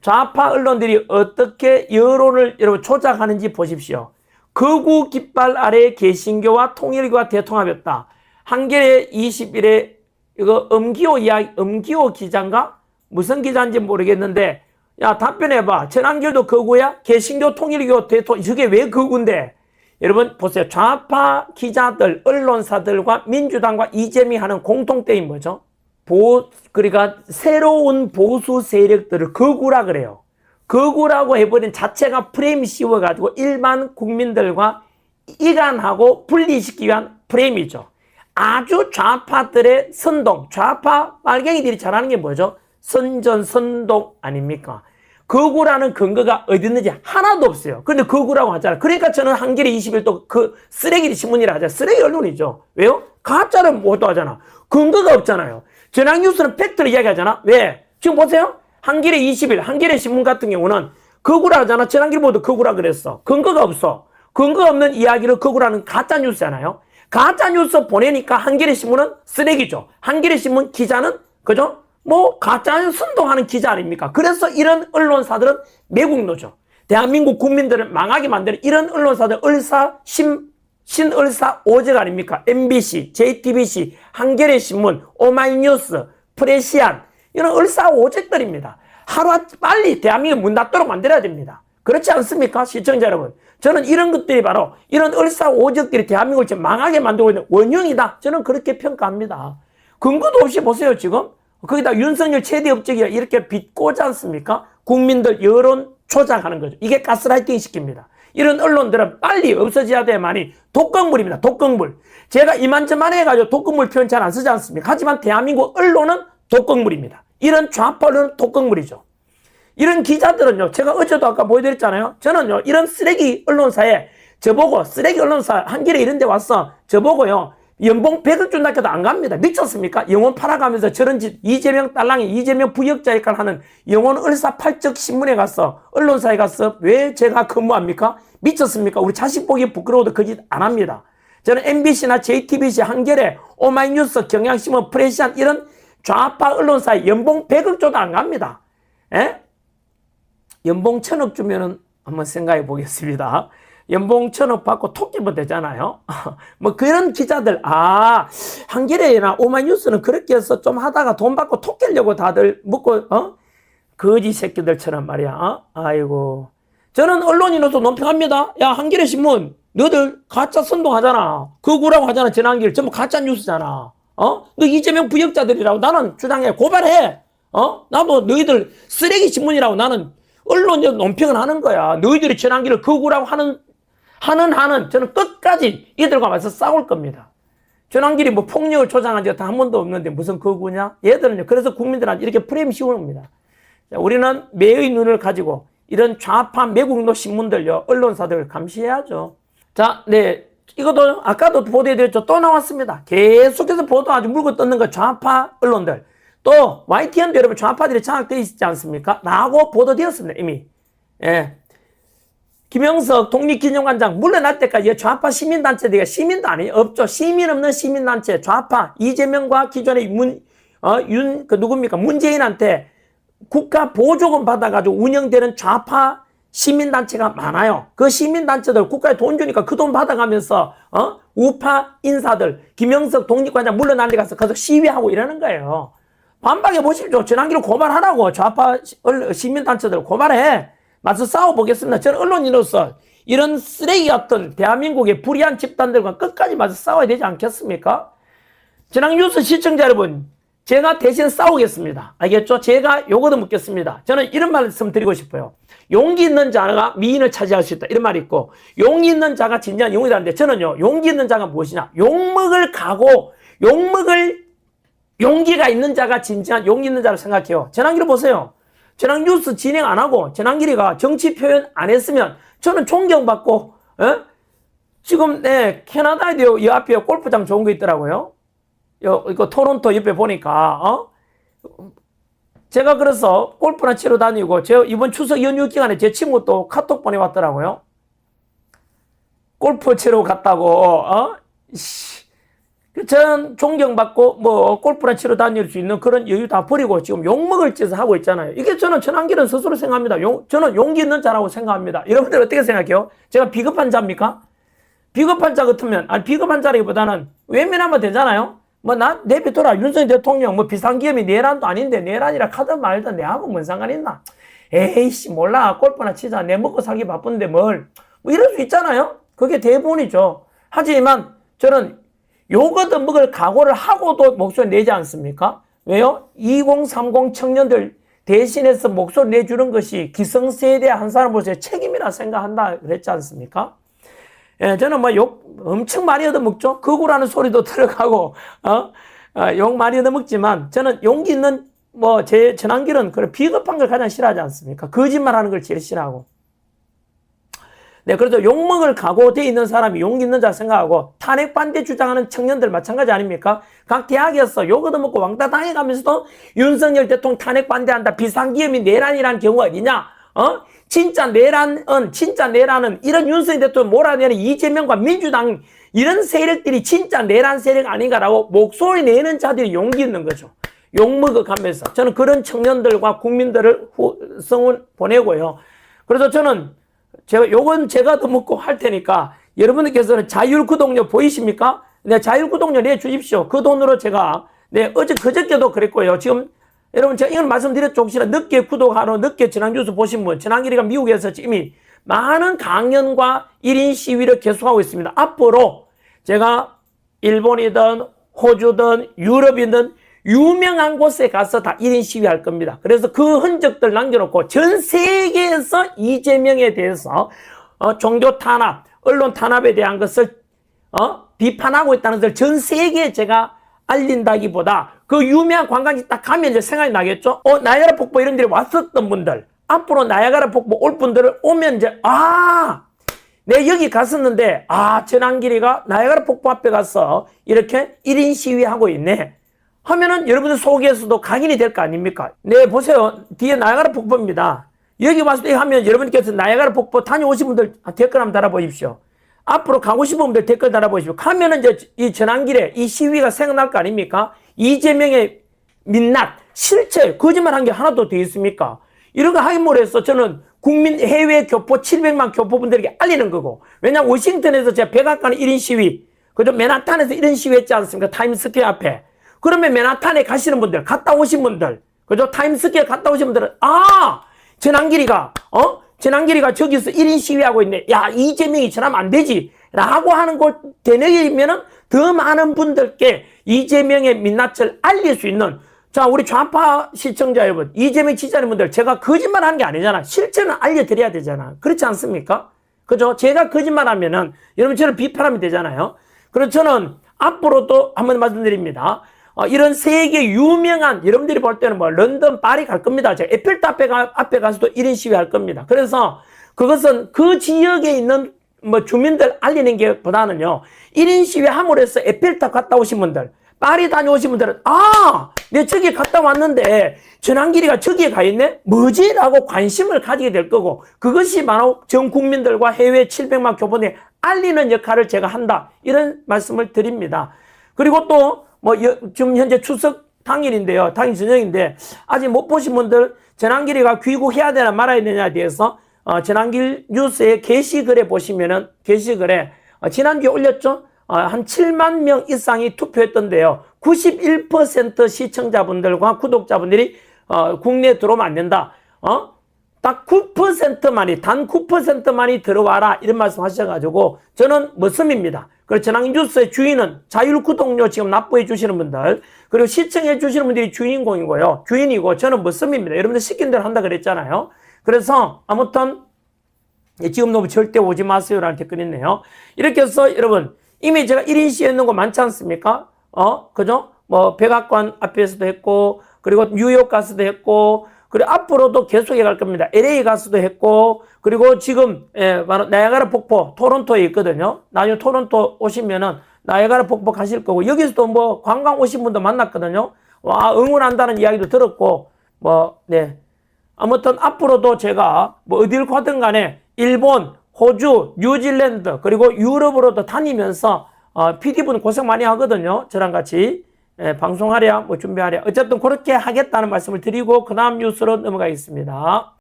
좌파 언론들이 어떻게 여론을 여러분 조작하는지 보십시오. 극우 깃발 아래 개신교와 통일교와 대통합이었다. 한겨레 20일에 이거 엄기호 이야기, 엄기호 기자인가? 무슨 기자인지 모르겠는데, 야, 답변해봐. 전한교도 극우야? 개신교 통일교 대통령, 저게 왜 극우인데? 여러분, 보세요. 좌파 기자들, 언론사들과 민주당과 이재명이 하는 공통점이 뭐죠? 보, 그러니까 새로운 보수 세력들을 극우라 그래요. 극우라고 해버린 자체가 프레임 씌워가지고 일반 국민들과 이간하고 분리시키기 위한 프레임이죠. 아주 좌파들의 선동, 좌파 빨갱이들이 잘하는 게 뭐죠? 선전, 선동 아닙니까? 극우라는 근거가 어디 있는지 하나도 없어요. 근데 극우라고 하잖아요. 그러니까 저는 한겨레 21도 그 쓰레기 신문이라 하잖아요. 쓰레기 언론이죠. 왜요? 가짜를 못 하잖아. 근거가 없잖아요. 전화뉴스는 팩트를 이야기하잖아. 왜? 지금 보세요. 한겨레 20일, 한겨레 신문 같은 경우는 극우라 하잖아. 전환길보도 극우라 그랬어. 근거가 없어. 근거 없는 이야기를 극우라는 가짜 뉴스잖아요. 가짜 뉴스 보내니까 한겨레 신문은 쓰레기죠. 한겨레 신문 기자는 그죠? 뭐 가짜 선동하는 기자 아닙니까? 그래서 이런 언론사들은 매국노죠. 대한민국 국민들을 망하게 만드는 이런 언론사들 을사 심 신을사 오직 아닙니까? MBC, JTBC, 한겨레 신문, 오마이뉴스, 프레시안 이런 을사 오직들입니다. 하루 빨리 대한민국 문 닫도록 만들어야 됩니다. 그렇지 않습니까? 시청자 여러분. 저는 이런 것들이 바로 이런 을사 오적들이 대한민국을 지금 망하게 만들고 있는 원흉이다. 저는 그렇게 평가합니다. 근거도 없이 보세요, 지금. 거기다 윤석열 최대 업적이 이렇게 비꼬지 않습니까? 국민들 여론 조작하는 거죠. 이게 가스라이팅 시킵니다. 이런 언론들은 빨리 없어져야 돼만이 독극물입니다. 독극물. 제가 이만저만 해가지고 독극물 표현 잘 안 쓰지 않습니까? 하지만 대한민국 언론은 독극물입니다. 이런 좌파 언론은 독극물이죠. 이런 기자들은요, 제가 어제도 아까 보여드렸잖아요. 저는요, 이런 쓰레기 언론사에 저보고, 쓰레기 언론사 한길에 이런 데 와서 저보고요, 연봉 100을 준다 해도 안 갑니다. 미쳤습니까? 영혼 팔아가면서 저런 짓, 이재명 딸랑이, 이재명 부역자 역할 하는 영혼 을사 팔적 신문에 가서, 언론사에 가서 왜 제가 근무합니까? 미쳤습니까? 우리 자식 보기 부끄러워도 그 짓 안 합니다. 저는 MBC나 JTBC, 한겨레, 오마이뉴스, 경향신문, 프레시안 이런 좌파 언론사에 연봉 100을 줘도 안 갑니다. 에? 연봉 천억 주면은 한번 생각해 보겠습니다. 연봉 천억 받고 토끼면 되잖아요. 뭐 그런 기자들, 아, 한겨레나 오마이뉴스는 그렇게 해서 좀 하다가 돈 받고 토끼려고 다들 먹고, 어? 거지 새끼들처럼 말이야. 어? 아이고. 저는 언론인으로서 논평합니다. 야, 한겨레 신문, 너들 가짜 선동하잖아. 극우라고 하잖아, 전환길. 전부 가짜 뉴스잖아. 어? 너 이재명 부역자들이라고 나는 주장해. 고발해. 어? 나도 너희들 쓰레기 신문이라고 나는 언론적 논평을 하는 거야. 너희들이 전환기를 극우라고 하는, 하는, 하는, 저는 끝까지 이들과 맞서 싸울 겁니다. 전환길이 뭐 폭력을 조장한 적은 한 번도 없는데 무슨 극우냐? 얘들은요. 그래서 국민들한테 이렇게 프레임 자, 우리는 매의 눈을 가지고 이런 좌파 매국노 신문들요, 언론사들을 감시해야죠. 자, 네. 이것도 아까도 보도해드렸죠. 또 나왔습니다. 계속해서 보도 아주 물고 뜯는 거 좌파 언론들. 또 YTN도 여러분 좌파들이 장악되어 있지 않습니까? 나하고 보도되었습니다. 이미. 예. 김영석 독립기념관장 물러날 때까지 좌파 시민단체들이 시민도 아니에요. 없죠. 시민 없는 시민단체 좌파 이재명과 기존의 문, 어, 윤, 그 누굽니까? 문재인한테 국가 보조금 받아가지고 운영되는 좌파 시민단체가 많아요. 그 시민단체들 국가에 돈 주니까 그 돈 받아가면서, 어? 우파 인사들, 김영석 독립관장 물러날 때 가서 계속 시위하고 이러는 거예요. 반박해 보십시오. 전환기로 고발하라고 좌파 시민단체들 고발해. 맞서 싸워보겠습니다. 저는 언론인으로서 이런 쓰레기 같은 대한민국의 불의한 집단들과 끝까지 맞서 싸워야 되지 않겠습니까? 전환 뉴스 시청자 여러분, 제가 대신 싸우겠습니다. 알겠죠? 제가 요거도 묻겠습니다. 저는 이런 말씀 드리고 싶어요. 용기 있는 자가 미인을 차지할 수 있다. 이런 말이 있고, 용기 있는 자가 진정한 용이라는데, 저는요, 용기 있는 자가 무엇이냐? 욕먹을 가고, 욕먹을 용기가 있는 자가 진정한 용기 있는 자로 생각해요. 전환기를 보세요. 전환 뉴스 진행 안 하고 전환기리가 정치 표현 안 했으면 저는 존경받고 에? 지금 네 캐나다에도 이 앞에 골프장 좋은 거 있더라고요. 요 이거 토론토 옆에 보니까 어? 제가 그래서 골프나 치러 다니고 제 이번 추석 연휴 기간에 제 친구 또 카톡 보내왔더라고요. 골프 치러 갔다고 어? 씨. 저는 존경받고 뭐 골프나 치러 다닐 수 있는 그런 여유 다 버리고 지금 욕먹을 짓을 하고 있잖아요. 이게 저는 전환기는 스스로 생각합니다. 용, 저는 용기 있는 자라고 생각합니다. 여러분들 어떻게 생각해요? 제가 비겁한 자입니까? 비겁한 자 같으면 아니 비겁한 자라기보다는 외면하면 되잖아요. 뭐나 내비둬라 윤석열 대통령 뭐 비상기업이 내란도 아닌데 내란이라 카드 말든 내하고 뭔 상관 있나? 에이씨 몰라 골프나 치자 내 먹고 살기 바쁜데 뭘 뭐 이럴 수 있잖아요. 그게 대부분이죠. 하지만 저는 요거도 먹을 각오를 하고도 목소리 내지 않습니까? 왜요? 2030 청년들 대신해서 목소리 내주는 것이 기성세대 한 사람으로서의 책임이라 생각한다 그랬지 않습니까? 예, 저는 뭐 욕 엄청 많이 얻어먹죠. 극우라는 소리도 들어가고, 어? 어, 욕 많이 얻어먹지만 저는 용기 있는 뭐 제 전환길은 그런 비겁한 걸 가장 싫어하지 않습니까? 거짓말 하는 걸 제일 싫어하고. 네, 그래서 욕먹을 각오돼 있는 사람이 용기 있는 자 생각하고 탄핵 반대 주장하는 청년들 마찬가지 아닙니까? 각 대학에서 욕 얻어먹고 왕따 당해가면서도 윤석열 대통령 탄핵 반대한다. 비상기업이 내란이라는 경우가 어디냐? 어? 진짜 내란은, 진짜 내란은 이런 윤석열 대통령 몰아내는 이재명과 민주당 이런 세력들이 진짜 내란 세력 아닌가라고 목소리 내는 자들이 용기 있는 거죠. 욕먹어 가면서. 저는 그런 청년들과 국민들을 후, 성원 보내고요. 그래서 저는 제가 요건 제가 더 묻고 할 테니까 여러분들께서는 자율구독료 보이십니까? 네, 자율구독료 내 주십시오. 그 돈으로 제가 네, 어제 그저께도 그랬고요. 지금 여러분 제가 이건 말씀드렸죠. 혹시나 늦게 구독하러 늦게 지난 뉴스 보신 분, 지난길이가 미국에서 이미 많은 강연과 1인 시위를 계속하고 있습니다. 앞으로 제가 일본이든 호주든 유럽이든 유명한 곳에 가서 다 1인 시위할 겁니다. 그래서 그 흔적들 남겨놓고 전 세계에서 이재명에 대해서 어, 종교 탄압, 언론 탄압에 대한 것을 어, 비판하고 있다는 것을 전 세계에 제가 알린다기보다 그 유명한 관광지 딱 가면 이제 생각이 나겠죠? 어, 나야가라 폭포 이런 데를 왔었던 분들, 앞으로 나야가라 폭포 올 분들을 오면 이제, 아, 내 여기 갔었는데, 아, 전환길이가 나야가라 폭포 앞에 가서 이렇게 1인 시위하고 있네. 하면은 여러분들 속에서도 각인이 될 거 아닙니까? 네, 보세요. 뒤에 나야가라 폭포입니다. 여기 와서 이 하면 여러분께서 나야가라 폭포 다녀오신 분들 댓글 한번 달아보십시오. 앞으로 가고 싶은 분들 댓글 달아보십시오. 가면은 이제 이 전환길에 이 시위가 생각날 거 아닙니까? 이재명의 민낯, 실체, 거짓말 한 게 하나도 더 있습니까? 이런 거 하기몰 해서 저는 국민 해외 교포 700만 교포분들에게 알리는 거고. 왜냐 워싱턴에서 제가 백악관 1인 시위, 그죠? 맨하탄에서 1인 시위 했지 않습니까? 타임스퀘어 앞에. 그러면 맨하탄에 가시는 분들, 갔다 오신 분들, 그죠? 타임스퀘어 갔다 오신 분들은, 아! 전환길이가, 어? 전환길이가 저기서 1인 시위하고 있네. 야, 이재명이 저러면 안 되지. 라고 하는 걸 되뇌이면은 더 많은 분들께 이재명의 민낯을 알릴 수 있는 자, 우리 좌파 시청자 여러분, 이재명 지지자분들, 제가 거짓말 하는 게 아니잖아. 실체는 알려드려야 되잖아. 그렇지 않습니까? 그죠? 제가 거짓말 하면은, 여러분 저를 비판하면 되잖아요. 그래서 저는 앞으로도 한번 말씀드립니다. 어, 이런 세계 유명한, 여러분들이 볼 때는 뭐, 런던, 파리 갈 겁니다. 제가 에펠탑 앞에, 가, 앞에 가서도 1인 시위 할 겁니다. 그래서 그것은 그 지역에 있는 뭐 주민들 알리는 게 보다는요, 1인 시위 함으로 해서 에펠탑 갔다 오신 분들, 파리 다녀오신 분들은, 아! 내 저기 갔다 왔는데, 전환길이가 저기에 가 있네? 뭐지? 라고 관심을 가지게 될 거고, 그것이 바로 전 국민들과 해외 700만 교본에 알리는 역할을 제가 한다. 이런 말씀을 드립니다. 그리고 또, 뭐, 여, 지금 현재 추석 당일인데요. 당일 저녁인데, 아직 못 보신 분들, 전환길이가 귀국해야 되나 말아야 되냐에 대해서, 어, 전환길 뉴스의 게시글에 보시면은, 게시글에, 어, 지난주에 올렸죠? 어, 한 7만 명 이상이 투표했던데요. 91% 시청자분들과 구독자분들이 어, 국내에 들어오면 안 된다. 어? 딱 9%만이 단 9%만이 들어와라 이런 말씀 하셔가지고 저는 머슴입니다. 그리고 전환 뉴스의 주인은 자율 구독료 지금 납부해 주시는 분들 그리고 시청해 주시는 분들이 주인공이고요. 주인이고 저는 머슴입니다. 여러분들 시킨 대로 한다 그랬잖아요. 그래서 아무튼 예, 지금 너무 절대 오지 마세요라는 댓글이 있네요. 이렇게 해서 여러분 이미 제가 1인 시에 있는 거 많지 않습니까? 어, 그죠? 뭐, 백악관 앞에서도 했고, 그리고 뉴욕 가서도 했고, 그리고 앞으로도 계속해 갈 겁니다. LA 가서도 했고, 그리고 지금, 예, 나야가라 폭포, 토론토에 있거든요. 나중에 토론토 오시면은 나야가라 폭포 가실 거고, 여기서도 뭐 관광 오신 분도 만났거든요. 와, 응원한다는 이야기도 들었고, 뭐, 네. 아무튼 앞으로도 제가 뭐 어딜 가든 간에 일본, 호주, 뉴질랜드 그리고 유럽으로도 다니면서 어, PD분은 고생 많이 하거든요. 저랑 같이 예, 방송하랴 뭐 준비하랴 어쨌든 그렇게 하겠다는 말씀을 드리고 그 다음 뉴스로 넘어가겠습니다.